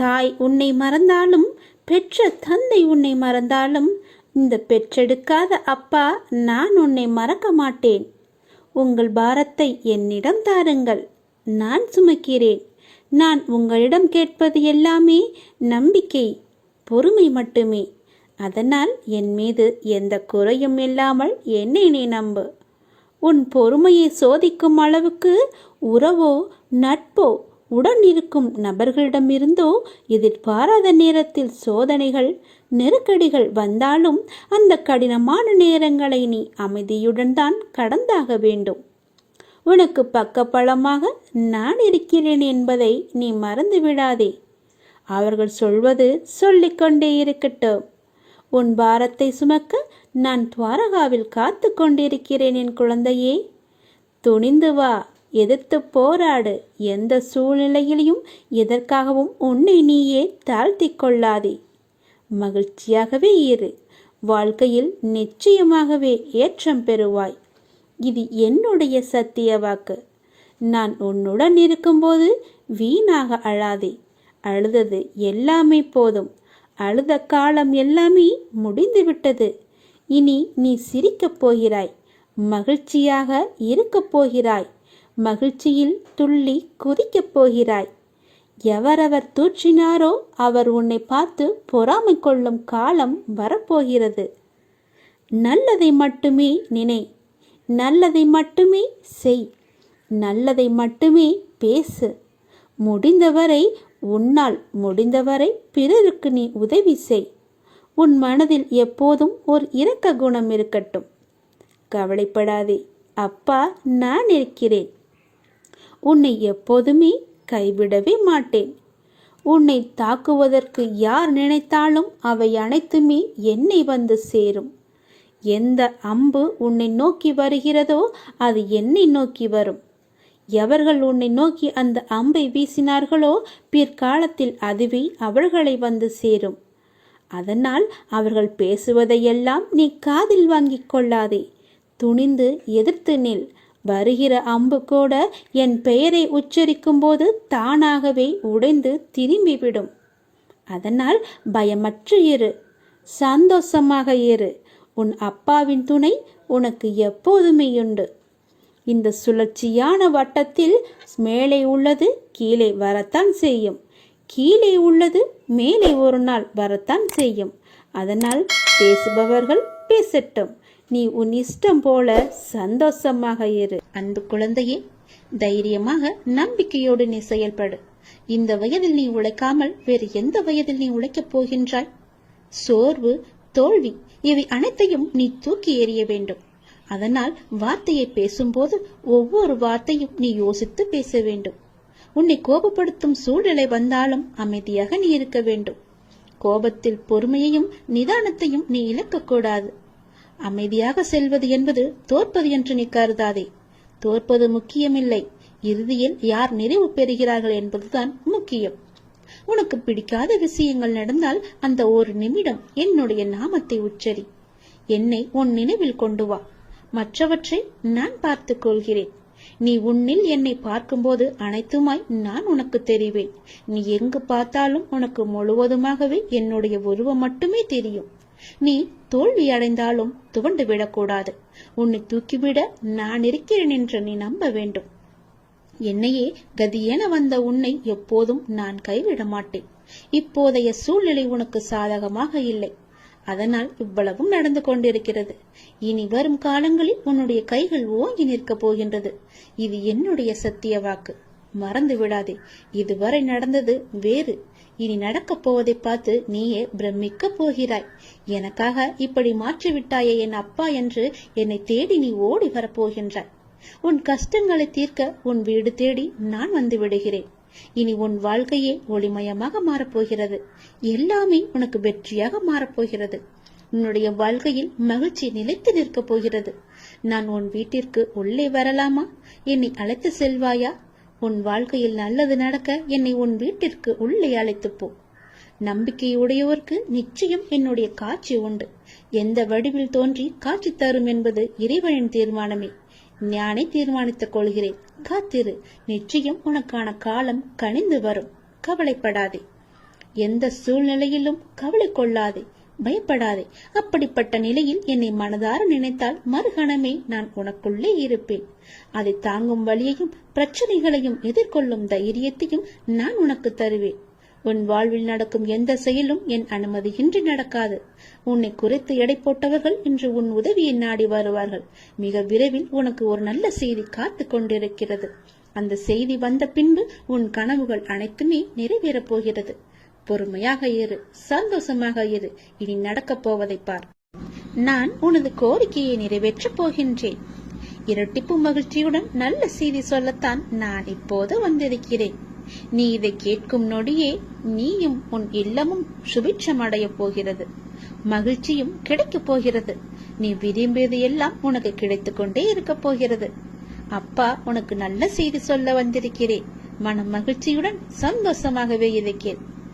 தாய் உன்னை மறந்தாலும் பெற்ற தந்தை உன்னை மறந்தாலும் இந்த பெற்றெடுக்காத அப்பா நான் உன்னை மறக்க மாட்டேன். உங்கள் பாரத்தை என்னிடம் தாருங்கள். நான் சுமக்கிறேன். நான் உங்களிடம் கேட்பது எல்லாமே நம்பிக்கை பொறுமை மட்டுமே. அதனால் என் மீது எந்த குறையும் இல்லாமல் என்னை நீ நம்பு. உன் பொறுமையை சோதிக்கும் அளவுக்கு உறவோ நட்போ உடன் இருக்கும் நபர்களிடமிருந்தோ எதிர்பாராத நேரத்தில் சோதனைகள் நெருக்கடிகள் வந்தாலும் அந்த கடினமான நேரங்களை நீ அமைதியுடன் தான் கடந்தாக வேண்டும். உனக்கு பக்கபலமாக நான் இருக்கிறேன் என்பதை நீ மறந்து விடாதே. அவர்கள் சொல்வது சொல்லிக்கொண்டே இருக்கட்டும். உன் பாரத்தை சுமக்க நான் துவாரகாவில் காத்து கொண்டிருக்கிறேன் என் குழந்தையே. துணிந்து வா. எதிர்த்து போராடு. எந்த சூழ்நிலையிலையும் எதற்காகவும் உன்னை நீயே தாழ்த்தி கொள்ளாதே. மகிழ்ச்சியாகவே இரு. வாழ்க்கையில் நிச்சயமாகவே ஏற்றம் பெறுவாய். இது என்னுடைய சத்திய வாக்கு. நான் உன்னுடன் இருக்கும்போது வீணாக அழாதே. அழுதது எல்லாமே போதும். அழுத காலம் எல்லாமே முடிந்துவிட்டது. இனி நீ சிரிக்கப் போகிறாய். மகிழ்ச்சியாக இருக்கப் போகிறாய். மகிழ்ச்சியில் துள்ளி குதிக்கப் போகிறாய். எவரவர் தூற்றினாரோ அவர் உன்னை பார்த்து பொறாமை கொள்ளும் காலம் வரப்போகிறது. நல்லதை மட்டுமே நினை நல்லதை மட்டுமே செய் நல்லதை மட்டுமே பேசு. முடிந்தவரை உன்னால் முடிந்தவரை பிறருக்கு நீ உதவி செய். உன் மனதில் எப்போதும் ஒரு இரக்க குணம் இருக்கட்டும். கவலைப்படாதே அப்பா நான் இருக்கிறேன். உன்னை எப்போதுமே கைவிடவே மாட்டேன். உன்னை தாக்குவதற்கு யார் நினைத்தாலும் அவை அனைத்துமே என்னை வந்து சேரும். எந்த அம்பு உன்னை நோக்கி வருகிறதோ அது என்னை நோக்கி வரும். எவர்கள் உன்னை நோக்கி அந்த அம்பை வீசினார்களோ பிற்காலத்தில் அதுவே அவர்களை வந்து சேரும். அதனால் அவர்கள் பேசுவதையெல்லாம் நீ காதில் வாங்கிக் கொள்ளாதே. துணிந்து எதிர்த்து நில். வருகிற அம்பு கூட என் பெயரை உச்சரிக்கும் போது தானாகவே உடைந்து திரும்பிவிடும். அதனால் பயமற்று இரு. சந்தோஷமாக இரு. உன் அப்பாவின் துணை உனக்கு எப்போதுமே உண்டு. இந்த சுழற்சியான வட்டத்தில் மேலே உள்ளது கீழே வரத்தான் செய்யும். கீழே உள்ளது மேலே ஒரு நாள் வரத்தான் செய்யும். அதனால் பேசுபவர்கள் பேசட்டும். நீ உன் இஷ்டம் போல சந்தோஷமாக இரு. அன்பு குழந்தையே தைரியமாக நம்பிக்கையோடு நீ செயல்படு. இந்த வயதில் நீ உழைக்காமல் வேறு எந்த வயதில் நீ உழைக்கப் போகின்றாய்? சோர்வு தோல்வி இவை அனைத்தையும் நீ தூக்கி எறிய வேண்டும். அதனால் வார்த்தையை பேசும்போது ஒவ்வொரு வார்த்தையும் நீ யோசித்து பேச வேண்டும். உன்னை கோபப்படுத்தும் சூழ்நிலை வந்தாலும் அமைதியாக நீ இருக்க வேண்டும். கோபத்தில் பொறுமையையும் நிதானத்தையும் நீ இழக்கக்கூடாது அமைதியாக செல்வது என்பது தோற்பது என்று நீ கருதாதே. தோற்பது முக்கியமில்லை. இறுதியில் யார் நிறைவு பெறுகிறார்கள் என்பதுதான் முக்கியம். உனக்கு பிடிக்காத விஷயங்கள் நடந்தால் அந்த ஒரு நிமிடம் என்னுடைய நாமத்தை உச்சரி. என்னை உன் நினைவில் கொண்டு வா. மற்றவற்றை நான் பார்த்துக் கொள்கிறேன். நீ உன்னில் என்னை பார்க்கும்போது அனைத்துமாய் நான் உனக்கு தெரிவேன். நீ எங்கு பார்த்தாலும் உனக்கு முழுவதுமாகவே என்னுடைய உருவம் மட்டுமே தெரியும். நீ தோல்வி அடைந்தாலும் துவண்டு விடக்கூடாது. உன்னை தூக்கிவிட நான் இருக்கிறேன் என்று நீ நம்ப வேண்டும். என்னையே கதியென வந்த உன்னை எப்போதும் நான் கைவிட மாட்டேன். இப்போதைய சூழ்நிலை உனக்கு சாதகமாக இல்லை. அதனால் இவ்வளவும் நடந்து கொண்டிருக்கிறது. இனி வரும் காலங்களில் உன்னுடைய கைகள் ஓங்கி நிற்கப் போகின்றது. இது என்னுடைய சத்திய வாக்கு. மறந்து விடாதே. இதுவரை நடந்தது வேறு. இனி நடக்கப் போவதை பார்த்து நீயே பிரமிக்க போகிறாய். எனக்காக இப்படி மாற்றிவிட்டாயே என் அப்பா என்று என்னை தேடி நீ ஓடி வரப்போகின்றாய். உன் கஷ்டங்களை தீர்க்க உன் வீடு தேடி நான் வந்து விடுகிறேன். இனி உன் வாழ்க்கையே ஒளிமயமாக மாறப்போகிறது. எல்லாமே உனக்கு வெற்றியாக மாறப்போகிறது. உன்னுடைய வாழ்க்கையில் மகிழ்ச்சி நிலைத்து நிற்கப் போகிறது. நான் உன் வீட்டிற்கு உள்ளே வரலாமா? என்னை அழைத்து செல்வாயா? உன் வாழ்க்கையில் நல்லது நடக்க என்னை உன் வீட்டிற்கு உள்ளே அழைத்துப் போ. நம்பிக்கையுடையோருக்கு நிச்சயம் என்னுடைய காட்சி உண்டு. எந்த வடிவில் தோன்றி காட்சி தரும் என்பது இறைவனின் தீர்மானமே. ஞானை தீர்மானித்துக் கொள்கிறேன். காத்திரு. நிச்சயம் உனக்கான காலம் கனிந்து வரும். கவலைப்படாதே. எந்த சூழ்நிலையிலும் கவலை கொள்ளாதே. பயப்படாதே. அப்படிப்பட்ட நிலையில் என்னை மனதார நினைத்தால் மறுகணமே நான் உனக்குள்ளே இருப்பேன். அதை தாங்கும் வழியையும் பிரச்சனைகளையும் எதிர்கொள்ளும் தைரியத்தையும் நான் உனக்கு தருவேன். உன் வாழ்வில் நடக்கும் எந்த செயலும் என் அனுமதியின்றி நடக்காது. உன்னை குறைத்து எடை போட்டவர்கள் இன்று உன் உதவியை நாடி வருவார்கள். மிக விரைவில் உனக்கு ஒரு நல்ல செய்தி காத்து கொண்டிருக்கிறது. அந்த செய்தி வந்த பின்பு உன் கனவுகள் அனைத்துமே நிறைவேறப் போகிறது. பொறுமையாக இரு சந்தோஷமாக இரு. இனி நடக்கப் போவதை பார். நான் உனது கோரிக்கையை நிறைவேற்றப் போகின்றேன். இரட்டிப்பு மகிழ்ச்சியுடன் நல்ல செய்தி சொல்லத்தான் நான் இப்போது வந்திருக்கிறேன். நீ இதை கேட்கும் நொடியே நீயும் உன் இல்லமும் சுபிட்சம் அடையப் போகிறது. மகிழ்ச்சியும் கிடைக்கப் போகிறது. நீ விரும்பியது எல்லாம் உனக்கு கிடைத்துக் கொண்டே இருக்கப் போகிறது. அப்பா உனக்கு நல்ல செய்தி சொல்ல வந்திருக்கிறேன். மன மகிழ்ச்சியுடன் சந்தோஷமாகவே இருக்கிறேன்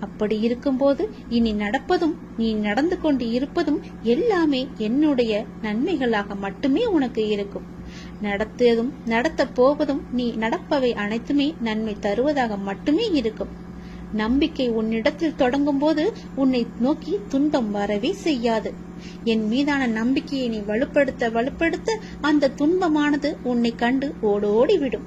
அப்படி இருக்கும்போது இனி நடப்பதும் நீ நடந்து கொண்டு இருப்பதும் எல்லாமே என்னுடைய நன்மைகளாக மட்டுமே உனக்கு இருக்கும். நடத்தியதும் நடத்த போவதும் நீ நடப்பவை அனைத்துமே நன்மை தருவதாக மட்டுமே இருக்கும். நம்பிக்கை உன்னிடத்தில் தொடங்கும் போது உன்னை நோக்கி துன்பம் வரவே செய்யாது. என் மீதான நம்பிக்கையை நீ வலுப்படுத்த வலுப்படுத்த அந்த துன்பமானது உன்னை கண்டு ஓடோடி விடும்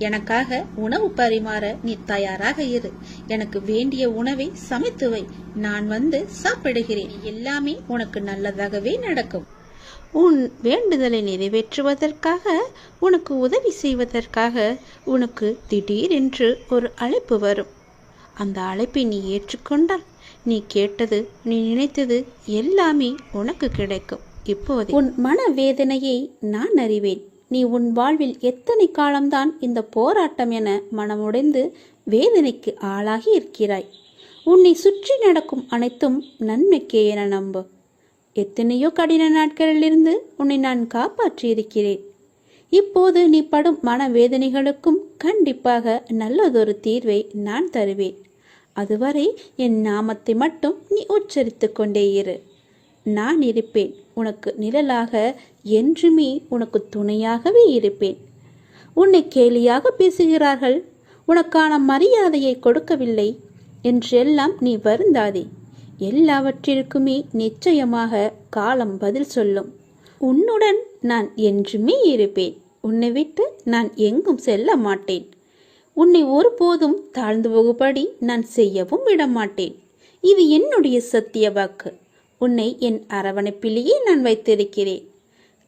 எனக்காக உணவு பரிமாற நீ தயாராக இரு. எனக்கு வேண்டிய உணவை சமைத்து வை. நான் வந்து சாப்பிடுகிறேன். எல்லாமே உனக்கு நல்லதாகவே நடக்கும். உன் வேண்டுதலை நிறைவேற்றுவதற்காக உனக்கு உதவி செய்வதற்காக உனக்கு திடீரென்று ஒரு அழைப்பு வரும். அந்த அழைப்பை நீ ஏற்றுக்கொண்டால் நீ கேட்டது நீ நினைத்தது எல்லாமே உனக்கு கிடைக்கும். இப்போது. உன் மனவேதனையை நான் அறிவேன். நீ உன் வாழ்வில் எத்தனை காலம்தான் இந்த போராட்டம் என மனமுடைந்து வேதனைக்கு ஆளாகி இருக்கிறாய். உன்னை சுற்றி நடக்கும் அனைத்தும் நன்மைக்கே என நம்பு. எத்தனையோ கடின நாட்களிலிருந்து உன்னை நான் காப்பாற்றி இருக்கிறேன் இப்போது நீ படும் மனவேதனைகளுக்கும் கண்டிப்பாக நல்லதொரு தீர்வை நான் தருவேன். அதுவரை என் நாமத்தை மட்டும் நீ உச்சரித்து கொண்டே இரு. நான் இருப்பேன். உனக்கு நிழலாக என்றுமே உனக்கு துணையாகவே இருப்பேன். உன்னை கேலியாக பேசுகிறார்கள். உனக்கான மரியாதையை கொடுக்கவில்லை. என்றெல்லாம் நீ வருந்தாதே. எல்லாவற்றிற்குமே நிச்சயமாக காலம் பதில் சொல்லும். உன்னுடன் நான் என்றுமே இருப்பேன். உன்னை விட்டு நான் எங்கும் செல்ல மாட்டேன். உன்னை ஒருபோதும் தாழ்ந்து போகும்படி நான் செய்யவும் விட மாட்டேன் இது என்னுடைய சத்திய வாக்கு. உன்னை என் அரவணைப்பிலேயே நான் வைத்திருக்கிறேன்.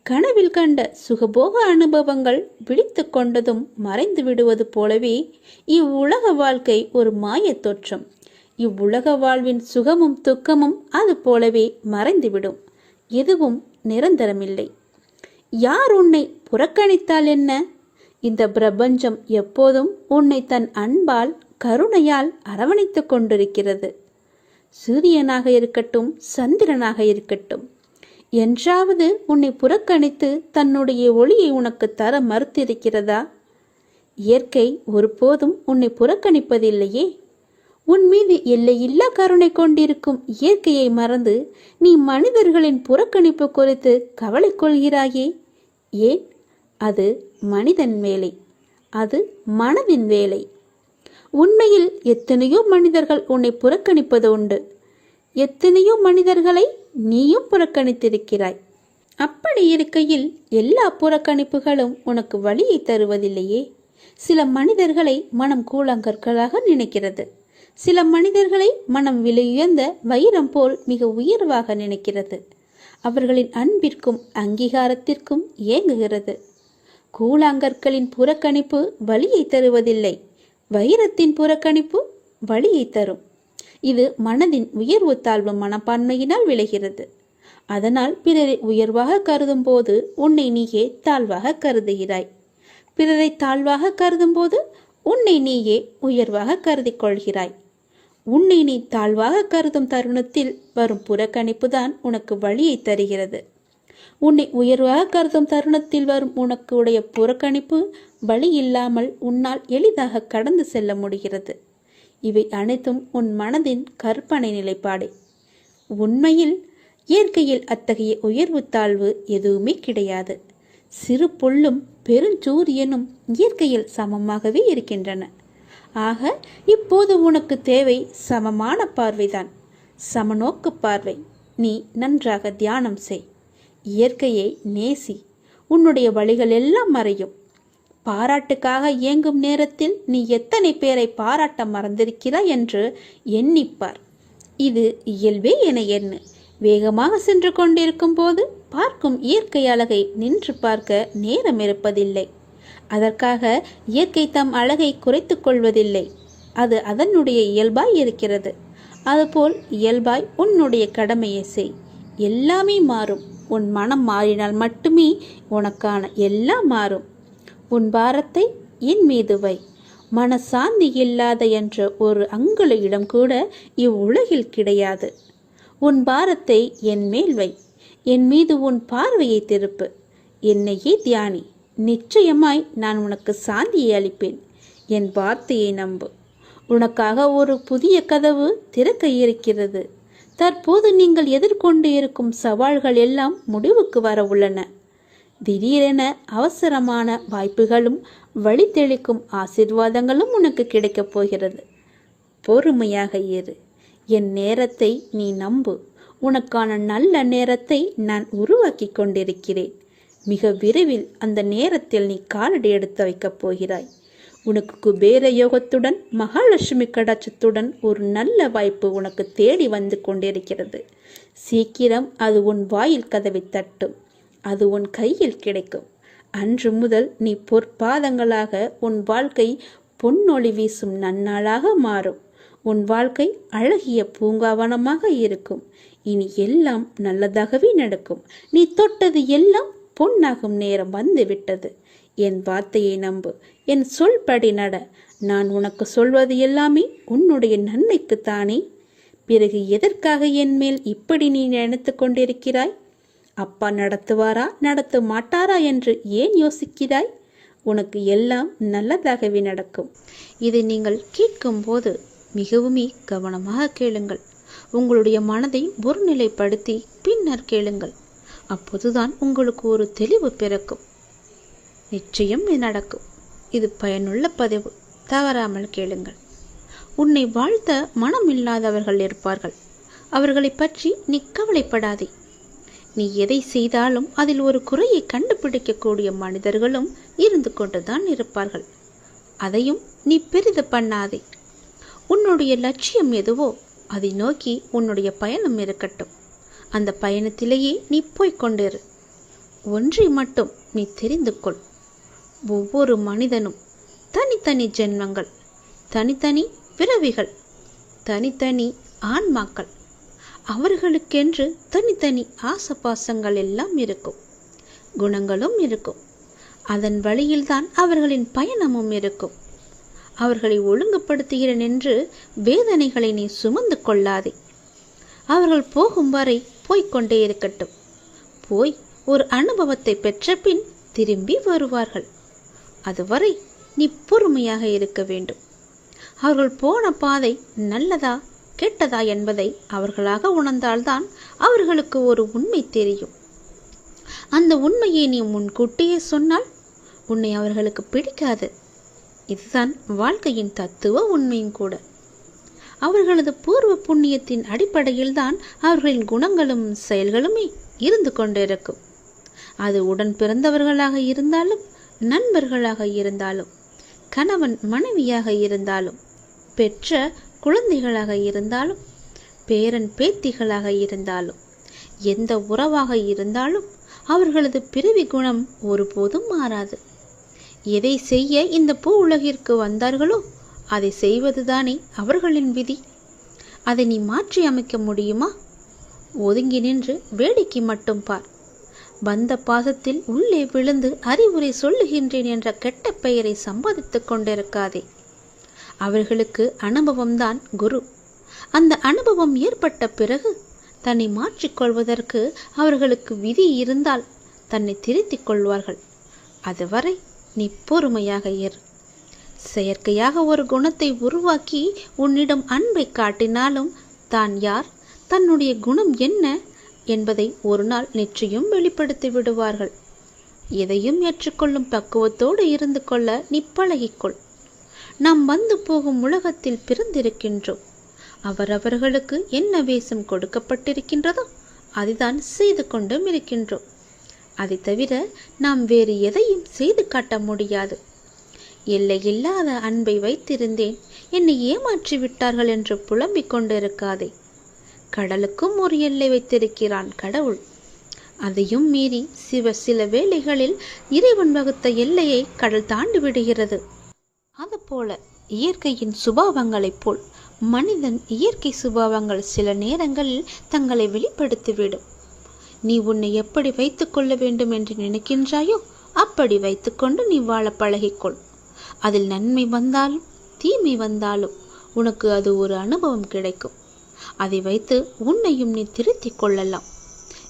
கனவில் கண்ட சுகபோக அனுபவங்கள் விழித்து கொண்டதும் மறைந்து விடுவது போலவே இவ்வுலக வாழ்க்கை ஒரு மாயத் தோற்றம். இவ்வுலக வாழ்வின் சுகமும் துக்கமும் அது போலவே மறைந்துவிடும். எதுவும் நிரந்தரமில்லை. யார் உன்னை புறக்கணித்தால் என்ன? இந்த பிரபஞ்சம் எப்போதும் உன்னை தன் அன்பால் கருணையால் அரவணைத்துக் கொண்டிருக்கிறது. சூரியனாக இருக்கட்டும் சந்திரனாக இருக்கட்டும். என்றாவது உன்னை புறக்கணித்து தன்னுடைய ஒளியை உனக்கு தர மறுத்திருக்கிறதா? இயற்கை ஒருபோதும் உன்னை புறக்கணிப்பதில்லையே. உன் மீது எல்லையில்லா கருணை கொண்டிருக்கும் இயற்கையை மறந்து நீ மனிதர்களின் புறக்கணிப்பு குறித்து கவலை கொள்கிறாயே. ஏன்? அது மனிதன் வேலை. அது மனதின் வேலை. உண்மையில் எத்தனையோ மனிதர்கள் உன்னை புறக்கணிப்பது உண்டு. எத்தனையோ மனிதர்களை நீயும் புறக்கணித்திருக்கிறாய். அப்படி இருக்கையில் எல்லா புறக்கணிப்புகளும் உனக்கு வழியை தருவதில்லையே. சில மனிதர்களை மனம் கூழாங்கற்களாக நினைக்கிறது. சில மனிதர்களை மனம் விலையுயர்ந்த வைரம் போல் மிக உயர்வாக நினைக்கிறது. அவர்களின் அன்பிற்கும் அங்கீகாரத்திற்கும் ஏங்குகிறது. கூழாங்கற்களின் புறக்கணிப்பு வழியை தருவதில்லை. வைரத்தின் புறக்கணிப்பு வழியை தரும். இது மனதின் உயர்வு தாழ்வு மனப்பான்மையினால் விளைகிறது. அதனால் பிறரை உயர்வாக கருதும் போது உன்னை நீயே தாழ்வாக கருதுகிறாய். பிறரை தாழ்வாக கருதும் போது உன்னை நீயே உயர்வாக கருதி கொள்கிறாய். உன்னை நீ தாழ்வாக கருதும் தருணத்தில் வரும் புறக்கணிப்பு தான் உனக்கு வழியை தருகிறது. உன்னை உயர்வாக கருதும் தருணத்தில் வரும் உனக்கு உடைய புறக்கணிப்பு வழி இல்லாமல் உன்னால் எளிதாக கடந்து செல்ல முடிகிறது. இவை அனைத்தும் உன் மனதின் கற்பனை நிலைப்பாடே. உண்மையில் இயற்கையில் அத்தகைய உயர்வு தாழ்வு எதுவுமே கிடையாது. சிறு புல்லும் பெருஞ்சூரியனும் இயற்கையில் சமமாகவே இருக்கின்றன. ஆக இப்போது உனக்கு தேவை சமமான பார்வைதான். சமநோக்கு பார்வை. நீ நன்றாக தியானம் செய். இயற்கையை நேசி. உன்னுடைய வழிகள் எல்லாம் மறையும். பாராட்டுக்காக இயங்கும் நேரத்தில் நீ எத்தனை பேரை பாராட்ட மறந்திருக்கிறாய் என்று எண்ணிப்பார். இது இயல்பே என எண்ணு. வேகமாக சென்று கொண்டிருக்கும் போது பார்க்கும் இயற்கை அழகை நின்று பார்க்க நேரம் இருப்பதில்லை. அதற்காக இயற்கை தம் அழகை குறைத்து கொள்வதில்லை. அது அதனுடைய இயல்பாய் இருக்கிறது. அதுபோல் இயல்பாய் உன்னுடைய கடமையை செய். எல்லாமே மாறும். உன் மனம் மாறினால் மட்டுமே உனக்கான எல்லாம் மாறும். உன் பாரத்தை என் மீது வை. மனசாந்தி இல்லாத என்ற ஒரு அங்குல இடம் கூட இவ்வுலகில் கிடையாது. உன் பாரத்தை என் மேல் வை. என் மீது உன் பார்வையை திருப்பு. என்னையே தியானி. நிச்சயமாய் நான் உனக்கு சாந்தியை அளிப்பேன். என் வார்த்தையை நம்பு. உனக்காக ஒரு புதிய கதவு திறக்க இருக்கிறது. தற்போது நீங்கள் எதிர்கொண்டு இருக்கும் சவால்கள் எல்லாம் முடிவுக்கு வர உள்ளன. திடீரென அவசரமான வாய்ப்புகளும் வழித்தெளிக்கும் ஆசிர்வாதங்களும் உனக்கு கிடைக்கப் போகிறது. பொறுமையாக இரு. என் நேரத்தை நீ நம்பு. உனக்கான நல்ல நேரத்தை நான் உருவாக்கி கொண்டிருக்கிறேன். மிக விரைவில் அந்த நேரத்தில் நீ காலடி எடுத்து வைக்கப் போகிறாய். உனக்கு குபேர யோகத்துடன் மகாலட்சுமி கடாட்சத்துடன் ஒரு நல்ல வாய்ப்பு உனக்கு தேடி வந்து கொண்டிருக்கிறது. சீக்கிரம் அது உன் வாயில் கதவை தட்டும். அது உன் கையில் கிடைக்கும். அன்று முதல் நீ பொற்பாதங்களாக உன் வாழ்க்கை பொன்னொளி வீசும் நன்னாளாக மாறும். உன் வாழ்க்கை அழகிய பூங்காவனமாக இருக்கும். இனி எல்லாம் நல்லதாகவே நடக்கும். நீ தொட்டது எல்லாம் பொன்னாகும் நேரம் வந்து விட்டது. என் வார்த்தையை நம்பு. என் சொல்படி நட. நான் உனக்கு சொல்வது எல்லாமே உன்னுடைய நன்மைக்குத்தானே? பிறகு எதற்காக என் மேல் இப்படி நீ நினைத்து கொண்டிருக்கிறாய்? அப்பா நடத்துவாரா நடத்த மாட்டாரா என்று ஏன் யோசிக்கிறாய்? உனக்கு எல்லாம் நல்லதாகவே நடக்கும். இதை நீங்கள் கேட்கும்போது மிகவுமே கவனமாக கேளுங்கள். உங்களுடைய மனதை ஒருநிலைப்படுத்தி பின்னர் கேளுங்கள். அப்போதுதான் உங்களுக்கு ஒரு தெளிவு பிறக்கும். நிச்சயம் நடக்கும். இது பயனுள்ள பதிவு. தவறாமல் கேளுங்கள். உன்னை வாழ்த்த மனம் இல்லாதவர்கள் இருப்பார்கள். அவர்களை பற்றி நீ கவலைப்படாதே. நீ எதை செய்தாலும் அதில் ஒரு குறையை கண்டுபிடிக்கக்கூடிய மனிதர்களும் இருந்து கொண்டுதான் இருப்பார்கள். அதையும் நீ பெரிது பண்ணாதே. உன்னுடைய லட்சியம் எதுவோ அதை நோக்கி உன்னுடைய பயணம் இருக்கட்டும். அந்த பயணத்திலேயே நீ போய்கொண்டிரு ஒன்றை மட்டும் நீ தெரிந்து கொள். ஒவ்வொரு மனிதனும் தனித்தனி ஜென்மங்கள் தனித்தனி பிறவிகள் தனித்தனி ஆன்மாக்கள். அவர்களுக்கென்று தனித்தனி ஆசபாசங்கள் எல்லாம் இருக்கும். குணங்களும் இருக்கும். அதன் வழியில்தான் அவர்களின் பயணமும் இருக்கும். அவர்களை ஒழுங்குபடுத்துகிறேன் என்று வேதனைகளை நீ சுமந்து கொள்ளாதே. அவர்கள் போகும் வரை போய்க்கொண்டே இருக்கட்டும். போய் ஒரு அனுபவத்தை பெற்ற பின் திரும்பி வருவார்கள். அதுவரை நீ பொறுமையாக இருக்க வேண்டும். அவர்கள் போன பாதை நல்லதா? கெட்டதா என்பதை அவர்களாக உணர்ந்தால்தான் அவர்களுக்கு ஒரு உண்மை தெரியும். அந்த உண்மையை நீ முன்கூட்டியே சொன்னால் உன்னை அவர்களுக்கு பிடிக்காது. இதுதான் வாழ்க்கையின் தத்துவ உண்மையும் கூட. அவர்களது பூர்வ புண்ணியத்தின் அடிப்படையில்தான் அவர்களின் குணங்களும் செயல்களுமே இருந்து கொண்டிருக்கும். அது உடன் பிறந்தவர்களாக இருந்தாலும் நண்பர்களாக இருந்தாலும் கணவன் மனைவியாக இருந்தாலும் பெற்ற குழந்தைகளாக இருந்தாலும் பேரன் பேத்திகளாக இருந்தாலும் எந்த உறவாக இருந்தாலும் அவர்களது பிறவி குணம் ஒருபோதும் மாறாது. எதை செய்ய இந்த பூ உலகிற்கு வந்தார்களோ அதை செய்வதுதானே அவர்களின் விதி. அதை நீ மாற்றி அமைக்க முடியுமா? ஒதுங்கி நின்று வேடிக்கை மட்டும் பார். வந்த பாசத்தில் உள்ளே விழுந்து அறிவுரை சொல்லுகின்றேன் என்ற கெட்ட பெயரை சம்பாதித்துக் கொண்டிருக்காதே. அவர்களுக்கு அனுபவம்தான் குரு. அந்த அனுபவம் ஏற்பட்ட பிறகு தன்னை மாற்றிக்கொள்வதற்கு அவர்களுக்கு விதி இருந்தால் தன்னை திருத்திக் கொள்வார்கள். அதுவரை நீ பொறுமையாக இரு. செயற்கையாக ஒரு குணத்தை உருவாக்கி உன்னிடம் அன்பை காட்டினாலும் தான் யார் தன்னுடைய குணம் என்ன என்பதை ஒரு நாள் நிச்சயம் வெளிப்படுத்தி விடுவார்கள். எதையும் ஏற்றுக்கொள்ளும் பக்குவத்தோடு இருந்து கொள்ள நீ பழகிக்கொள். நாம் வந்து போகும் உலகத்தில் பிறந்திருக்கின்றோம். அவரவர்களுக்கு என்ன வேஷம் கொடுக்கப்பட்டிருக்கின்றதோ அதுதான் செய்து கொண்டும் இருக்கின்றோம். அதை தவிர நாம் வேறு எதையும் செய்து காட்ட முடியாது. எல்லையில்லாத அன்பை வைத்திருந்தேன். என்னை ஏமாற்றி விட்டார்கள் என்று புலம்பிக் கொண்டிருக்காதே. கடலுக்கும் ஒரு எல்லை வைத்திருக்கிறான் கடவுள். அதையும் மீறி சிவ சில வேளைகளில் இறைவன் வகுத்த எல்லையை கடல் தாண்டி விடுகிறது. அதுபோல இயற்கையின் சுபாவங்களைப் போல் மனிதன் இயற்கை சுபாவங்கள் சில நேரங்களில் தங்களை வெளிப்படுத்திவிடும். நீ உன்னை எப்படி வைத்துக்கொள்ள வேண்டும் என்று நினைக்கின்றாயோ அப்படி வைத்துக்கொண்டு நீ வாழ பழகிக்கொள். அதில் நன்மை வந்தாலும் தீமை வந்தாலும் உனக்கு அது ஒரு அனுபவம் கிடைக்கும். அதை வைத்து உன்னையும் நீ திருத்திக் கொள்ளலாம்.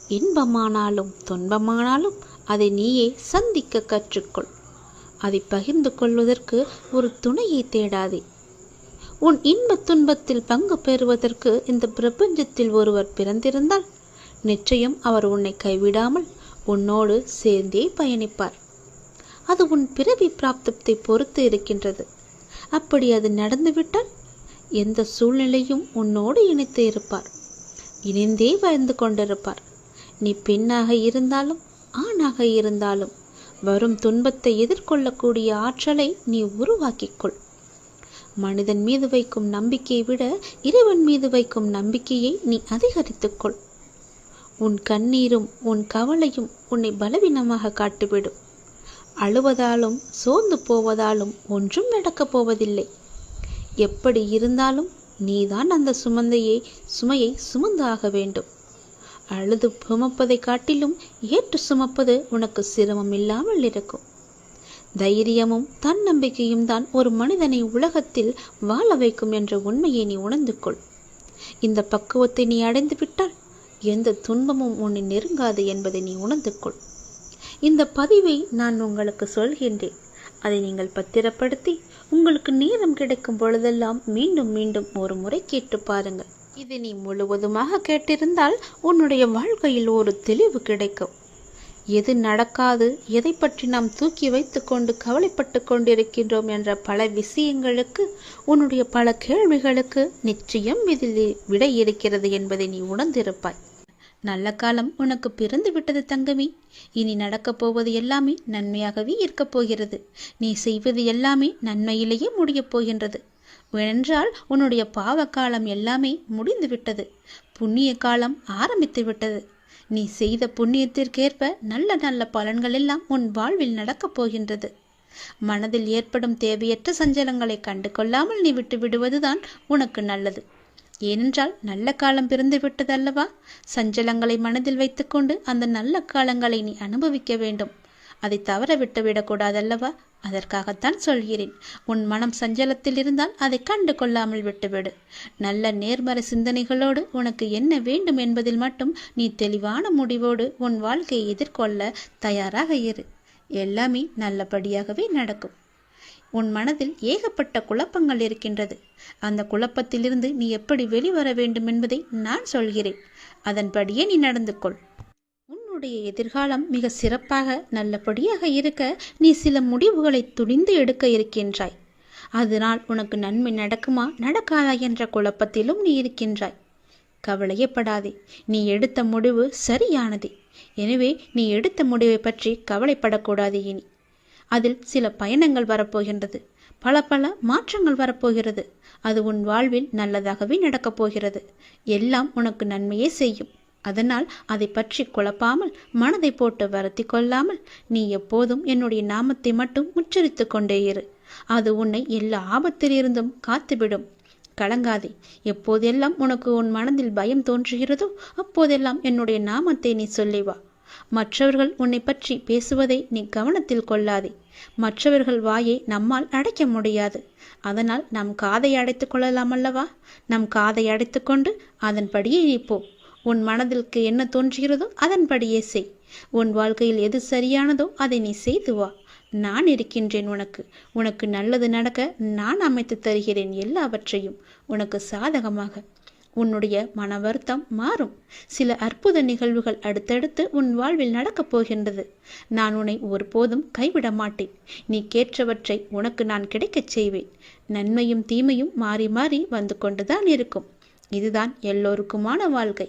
இன்பமானாலும் துன்பமானாலும் அதை நீயே சந்திக்க கற்றுக்கொள். அதை பகிர்ந்து கொள்வதற்கு ஒரு துணையை தேடாதே. உன் இன்ப துன்பத்தில் பங்கு பெறுவதற்கு இந்த பிரபஞ்சத்தில் ஒருவர் பிறந்திருந்தால் நிச்சயம் அவர் உன்னை கைவிடாமல் உன்னோடு சேர்ந்தே பயணிப்பார். அது உன் பிறவி பிராப்தத்தை பொறுத்து இருக்கின்றது. அப்படி அது நடந்துவிட்டால் எந்த சூழ்நிலையும் உன்னோடு இணைத்து இருப்பார். இணைந்தே வாழ்ந்து கொண்டிருப்பார். நீ பெண்ணாக இருந்தாலும் ஆணாக இருந்தாலும் வரும் துன்பத்தை எதிர்கொள்ளக்கூடிய ஆற்றலை நீ உருவாக்கிக்கொள். மனிதன் மீது வைக்கும் நம்பிக்கையை விட இறைவன் மீது வைக்கும் நம்பிக்கையை நீ அதிகரித்துக்கொள். உன் கண்ணீரும் உன் கவலையும் உன்னை பலவீனமாக காட்டிவிடும். அழுவதாலும் சோர்ந்து போவதாலும் ஒன்றும் நடக்கப் போவதில்லை. எப்படி இருந்தாலும் நீதான் அந்த சுமந்தையை சுமையை சுமந்து ஆக வேண்டும். அழுது சுமப்பதை காட்டிலும் ஏற்று சுமப்பது உனக்கு சிரமம் இல்லாமல் இருக்கும். தைரியமும் தன்னம்பிக்கையும் தான் ஒரு மனிதனை உலகத்தில் வாழ வைக்கும் என்ற உண்மையை நீ உணர்ந்து கொள். இந்த பக்குவத்தை நீ அடைந்து விட்டால் எந்த துன்பமும் உன்னை நெருங்காது என்பதை நீ உணர்ந்து கொள். இந்த பதிவை நான் உங்களுக்கு சொல்கின்றேன். அதை நீங்கள் பத்திரப்படுத்தி உங்களுக்கு நேரம் கிடைக்கும் பொழுதெல்லாம் மீண்டும் மீண்டும் ஒரு முறை கேட்டு பாருங்கள். இது நீ முழுவதுமாக கேட்டிருந்தால் உன்னுடைய வாழ்க்கையில் ஒரு தெளிவு கிடைக்கும். எது நடக்காது எதை பற்றி நாம் தூக்கி வைத்துக்கொண்டு கவலைப்பட்டு கொண்டிருக்கின்றோம் என்ற பல விஷயங்களுக்கு உன்னுடைய பல கேள்விகளுக்கு நிச்சயம் இதில் விடை இருக்கிறது என்பதை நீ உணர்ந்திருப்பாய். நல்ல காலம் உனக்கு பிறந்து விட்டது தங்கமி. இனி நடக்கப் போவது எல்லாமே நன்மையாகவே இருக்கப் போகிறது. நீ செய்வது எல்லாமே நன்மையிலேயே முடியப் போகின்றது. ஏனென்றால் உன்னுடைய பாவ காலம் எல்லாமே முடிந்து விட்டது புண்ணிய காலம் ஆரம்பித்து விட்டது நீ செய்த புண்ணியத்திற்கேற்ப நல்ல நல்ல பலன்கள் எல்லாம் உன் வாழ்வில் நடக்கப் போகின்றது. மனதில் ஏற்படும் தேவையற்ற சஞ்சலங்களை கண்டு கொள்ளாமல் நீ விட்டு விடுவதுதான் உனக்கு நல்லது. ஏனென்றால் நல்ல காலம் பிறந்து விட்டதல்லவா சஞ்சலங்களை மனதில் வைத்துக்கொண்டு அந்த நல்ல காலங்களை நீ அனுபவிக்க வேண்டும். அதை தவற விட்டு விடக்கூடாதல்லவா அதற்காகத்தான் சொல்கிறேன். உன் மனம் சஞ்சலத்தில் இருந்தால் அதை கண்டு கொள்ளாமல் விட்டுவிடு. நல்ல நேர்மறை சிந்தனைகளோடு உனக்கு என்ன வேண்டும் என்பதில் மட்டும் நீ தெளிவான முடிவோடு உன் வாழ்க்கையை எதிர்கொள்ள தயாராக இரு. எல்லாமே நல்லபடியாகவே நடக்கும். உன் மனதில் ஏகப்பட்ட குழப்பங்கள் இருக்கின்றது. அந்த குழப்பத்திலிருந்து நீ எப்படி வெளிவர வேண்டும் என்பதை நான் சொல்கிறேன். அதன்படியே நீ நடந்து கொள் உன்னுடைய எதிர்காலம் மிக சிறப்பாக நல்லபடியாக இருக்க நீ சில முடிவுகளை துணிந்து எடுக்க இருக்கின்றாய். அதனால் உனக்கு நன்மை நடக்குமா? நடக்காதா என்ற குழப்பத்திலும் நீ இருக்கின்றாய். கவலையப்படாதே. நீ எடுத்த முடிவு சரியானதே. எனவே நீ எடுத்த முடிவை பற்றி கவலைப்படக்கூடாது இனி. அதில் சில பயணங்கள் வரப்போகின்றது. பல பல மாற்றங்கள் வரப்போகிறது. அது உன் வாழ்வில் நல்லதாகவே நடக்கப் போகிறது எல்லாம் உனக்கு நன்மையே செய்யும். அதனால் அதை பற்றி குழப்பாமல் மனதை போட்டு வருத்தி கொள்ளாமல் நீ எப்போதும் என்னுடைய நாமத்தை மட்டும் உச்சரித்து கொண்டே இரு. அது உன்னை எல்லா ஆபத்திலிருந்தும் காத்துவிடும். கலங்காதே. எப்போதெல்லாம் உனக்கு உன் மனதில் பயம் தோன்றுகிறதோ அப்போதெல்லாம் என்னுடைய நாமத்தை நீ சொல்லி வா. மற்றவர்கள் உன்னை பற்றி பேசுவதை நீ கவனத்தில் கொள்ளாதே. மற்றவர்கள் வாயை நம்மால் அடைக்க முடியாது. அதனால் நம் காதை அடைத்துக் கொள்ளலாம் அல்லவா? நம் காதை அடைத்துக்கொண்டு அதன்படியே நீ போ உன் மனதிற்கு என்ன தோன்றுகிறதோ அதன்படியே செய். உன் வாழ்க்கையில் எது சரியானதோ அதை நீ செய்து வா. நான் இருக்கின்றேன் உனக்கு. உனக்கு நல்லது நடக்க நான் அமைத்து தருகிறேன் எல்லாவற்றையும். உனக்கு சாதகமாக. உன்னுடைய மன வருத்தம் மாறும். சில அற்புத நிகழ்வுகள் அடுத்தடுத்து உன் வாழ்வில் நடக்கப் போகின்றது. நான் உன்னை ஒருபோதும் கைவிட மாட்டேன். நீ கேட்டவற்றை உனக்கு நான் கிடைக்கச் செய்வேன். நன்மையும் தீமையும் மாறி மாறி வந்து கொண்டுதான் இருக்கும். இதுதான் எல்லோருக்குமான வாழ்க்கை.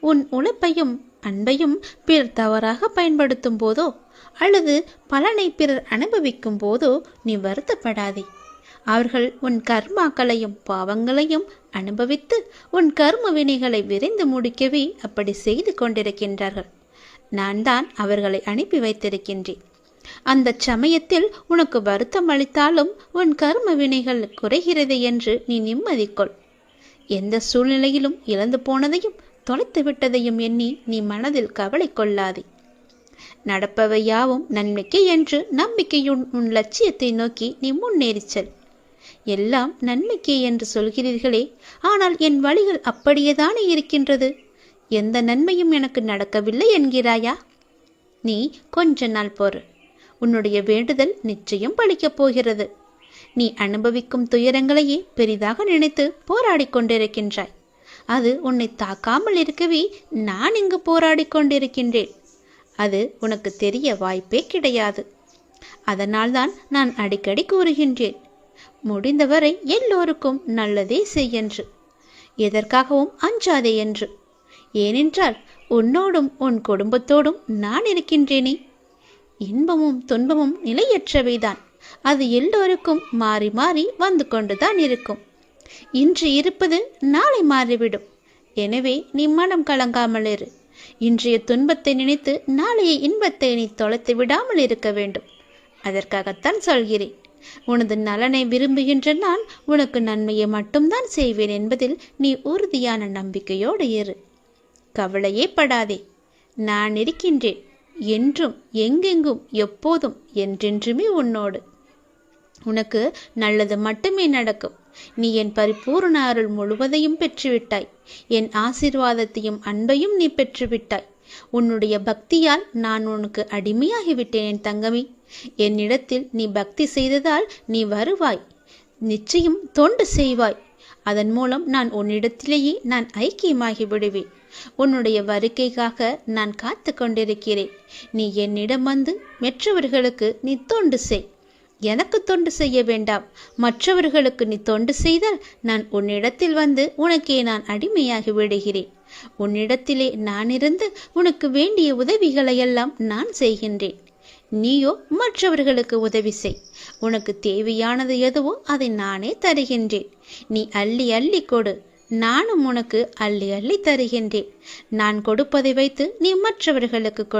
உன் உழைப்பையும் அன்பையும் பிறர் தவறாக பயன்படுத்தும் போதோ அல்லது பலனை பிறர் அனுபவிக்கும் போதோ நீ வருத்தப்படாதே. அவர்கள் உன் கர்மாக்களையும் பாவங்களையும் அனுபவித்து உன் கர்ம வினைகளை விரைந்து முடிக்கவே அப்படி செய்து கொண்டிருக்கின்றார்கள். நான் தான் அவர்களை அனுப்பி வைத்திருக்கின்றேன். அந்த சமயத்தில் உனக்கு வருத்தம் அளித்தாலும் உன் கர்ம வினைகள் குறைகிறது என்று நீ நிம்மதிக்கொள். எந்த சூழ்நிலையிலும் இழந்து போனதையும் தொலைத்து விட்டதையும் எண்ணி நீ மனதில் கவலை கொள்ளாதே. நடப்பவை யாவும் நன்மைக்கு என்று நம்பிக்கையுன் உன் லட்சியத்தை நோக்கி நீ முன்னேறிச்சல் எல்லாம் நன்மைக்கே என்று சொல்கிறீர்களே ஆனால் என் வழிகள் அப்படியேதானே இருக்கின்றது? எந்த நன்மையும் எனக்கு நடக்கவில்லை என்கிறாயா? நீ கொஞ்ச நாள் பொறு. உன்னுடைய வேண்டுதல் நிச்சயம் பழிக்கப் போகிறது. நீ அனுபவிக்கும் துயரங்களையே பெரிதாக நினைத்து போராடிக் கொண்டிருக்கின்றாய். அது உன்னை தாக்காமல் இருக்கவே நான் இங்கு போராடி கொண்டிருக்கின்றேன். அது உனக்கு தெரிய வாய்ப்பே கிடையாது. அதனால்தான் நான் அடிக்கடி கூறுகின்றேன். முடிந்தவரை எல்லோருக்கும் நல்லதே செய்யென்று. எதற்காகவும் அஞ்சாதே என்று. ஏனென்றால் உன்னோடும் உன் குடும்பத்தோடும் நான் இருக்கின்றேனே. இன்பமும் துன்பமும் நிலையற்றவைதான். அது எல்லோருக்கும் மாறி மாறி வந்து கொண்டுதான் இருக்கும். இன்று இருப்பது நாளை மாறிவிடும். எனவே நீ மனம் கலங்காமல் இரு. இன்றைய துன்பத்தை நினைத்து நாளைய இன்பத்தை நீ தொலைத்து விடாமல் இருக்க வேண்டும். அதற்காகத்தான் சொல்கிறேன். உனது நலனை விரும்புகின்ற நான் உனக்கு நன்மையை மட்டும்தான் செய்வேன் என்பதில் நீ உறுதியான நம்பிக்கையோடு இரு. கவலையே படாதே. நான் இருக்கின்றேன். என்றும் எங்கெங்கும் எப்போதும் என்றென்றுமே உன்னோடு. உனக்கு நல்லது மட்டுமே நடக்கும். நீ என் பரிபூர்ண அருள் முழுவதையும் பெற்றுவிட்டாய். என் ஆசிர்வாதத்தையும் அன்பையும் நீ பெற்றுவிட்டாய். உன்னுடைய பக்தியால் நான் உனக்கு அடிமையாகிவிட்டேன் என் தங்கமி. என்னிடத்தில் நீ பக்தி செய்ததால் நீ வருவாய். நிச்சயம் தொண்டு செய்வாய். அதன் மூலம் நான் உன்னிடத்திலேயே நான் ஐக்கியமாகி விடுவேன். உன்னுடைய வருகைக்காக நான் காத்து கொண்டிருக்கிறேன் நீ என்னிடம் வந்து மற்றவர்களுக்கு நீ தொண்டு செய். எனக்கு தொண்டு செய்ய வேண்டாம். மற்றவர்களுக்கு நீ தொண்டு செய்தால் நான் உன்னிடத்தில் வந்து உனக்கே நான் அடிமையாகி விடுகிறேன். உன்னிடத்திலே நான் இருந்து உனக்கு வேண்டிய உதவிகளையெல்லாம் நான் செய்கின்றேன். நீயோ மற்றவர்களுக்கு உதவி செய். உனக்கு தேவையானது எதுவோ அதை நானே தருகின்றேன். நீ அள்ளி அள்ளி கொடு. நானும் உனக்கு அள்ளி அள்ளி தருகின்றேன். நான் கொடுப்பதை வைத்து நீ மற்றவர்களுக்கு கொடு.